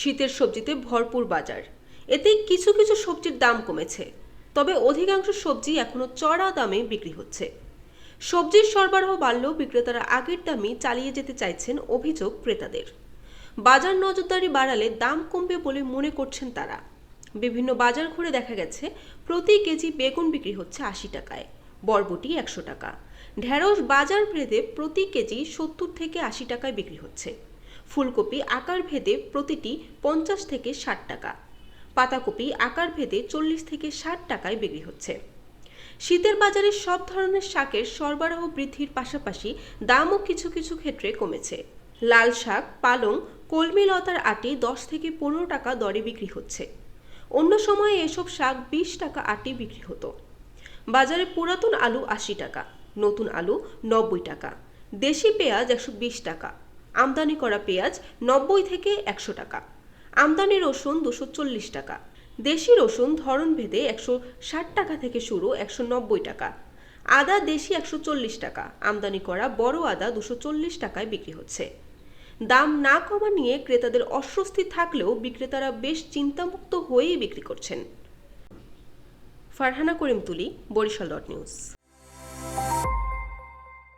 শীতের সবজিতে ভরপুর বাজার। এতে কিছু কিছু সবজির দাম কমেছে, তবে অধিকাংশ সবজি এখনও চড়া দামে বিক্রি হচ্ছে। সবজির সরবরাহ বাড়লেও বিক্রেতারা আগের দামই চালিয়ে যেতে চাইছেন অভিযোগ ক্রেতাদের। বাজার নজরদারি বাড়ালে দাম কমবে বলে মনে করছেন তারা। বিভিন্ন বাজার ঘুরে দেখা গেছে, প্রতি কেজি বেগুন বিক্রি হচ্ছে আশি টাকায়, বরবটি একশো টাকা। ঢেঁড়স বাজার ভেদে প্রতি কেজি সত্তর থেকে আশি টাকায় বিক্রি হচ্ছে। ফুলকপি আকার ভেদে প্রতিটি পঞ্চাশ থেকে ষাট টাকা। পাতাকপি আকার ভেদে চল্লিশ থেকে ষাট টাকায় বিক্রি হচ্ছে। শীতের বাজারে সব ধরনের শাকের সরবরাহ বৃদ্ধির পাশাপাশি দামও কিছু কিছু ক্ষেত্রে কমেছে। লাল শাক, পালং, কলমি লতার আটি দশ থেকে পনেরো টাকা দরে বিক্রি হচ্ছে। অন্য সময়ে এসব শাক বিশ টাকা আটি বিক্রি হতো। বাজারে পুরাতন আলু আশি টাকা, নতুন আলু নব্বই টাকা, দেশি পেঁয়াজ একশো বিশ টাকা আমদানি করা পেঁয়াজ নব্বই থেকে একশো টাকা। আমদানি রসুন দুশো চল্লিশ টাকা। দেশি রসুন ধরন ভেদে একশো ষাট টাকা থেকে শুরু একশো নব্বই টাকা। আদা দেশি একশো চল্লিশ টাকা। আমদানি করা বড় আদা দুশো চল্লিশ টাকায় বিক্রি হচ্ছে। দাম না কমা নিয়ে ক্রেতাদের অস্বস্তি থাকলেও বিক্রেতারা বেশ চিন্তামুক্ত হয়েই বিক্রি করছেন। ফারহানা করিম তুলি, বরিশাল ডট নিউজ।